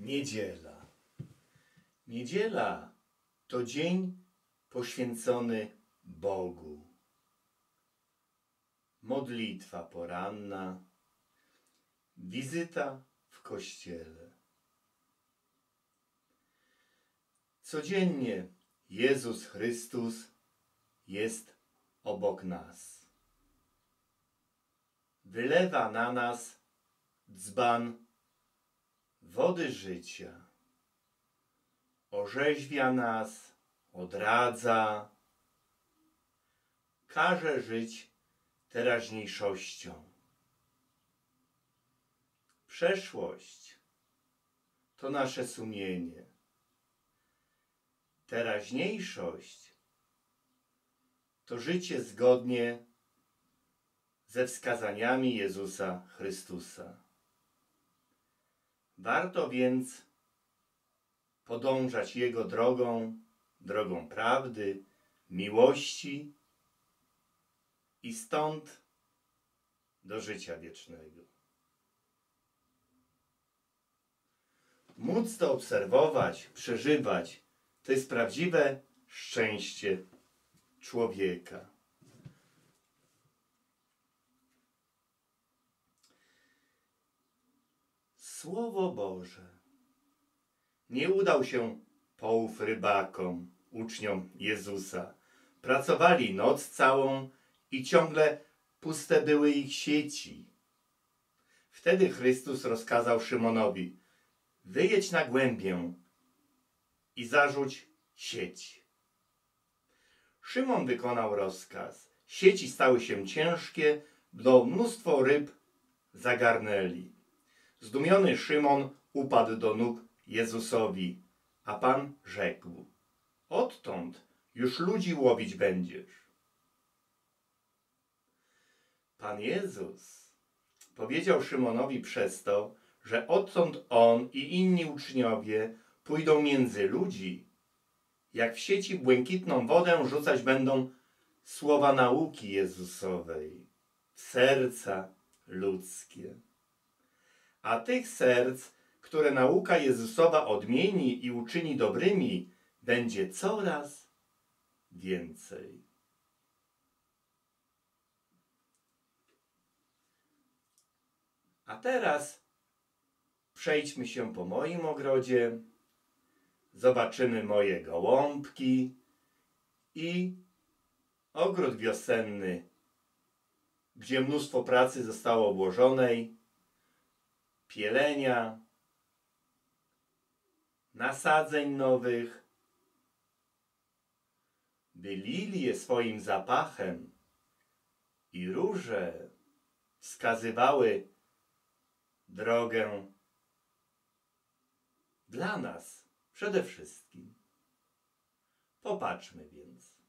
Niedziela. Niedziela to dzień poświęcony Bogu. Modlitwa poranna, wizyta w kościele. Codziennie Jezus Chrystus jest obok nas. Wylewa na nas dzban wody życia. Orzeźwia nas, odradza, każe żyć teraźniejszością. Przeszłość to nasze sumienie. Teraźniejszość to życie zgodnie ze wskazaniami Jezusa Chrystusa. Warto więc podążać Jego drogą, drogą prawdy, miłości i stąd do życia wiecznego. Móc to obserwować, przeżywać, to jest prawdziwe szczęście człowieka. Słowo Boże. Nie udał się połów rybakom, uczniom Jezusa. Pracowali noc całą i ciągle puste były ich sieci. Wtedy Chrystus rozkazał Szymonowi: Wyjedź na głębię i zarzuć sieć. Szymon wykonał rozkaz. Sieci stały się ciężkie, bo mnóstwo ryb zagarnęli. Zdumiony Szymon upadł do nóg Jezusowi, a Pan rzekł: Odtąd już ludzi łowić będziesz. Pan Jezus powiedział Szymonowi przez to, że odtąd on i inni uczniowie pójdą między ludzi, jak w sieci błękitną wodę rzucać będą słowa nauki Jezusowej w serca ludzkie a tych serc, które nauka Jezusowa odmieni i uczyni dobrymi, będzie coraz więcej. A teraz przejdźmy się po moim ogrodzie, zobaczymy moje gołąbki i ogród wiosenny, gdzie mnóstwo pracy zostało włożonej pielenia, nasadzeń nowych, by lilie swoim zapachem i róże wskazywały drogę dla nas przede wszystkim. Popatrzmy więc.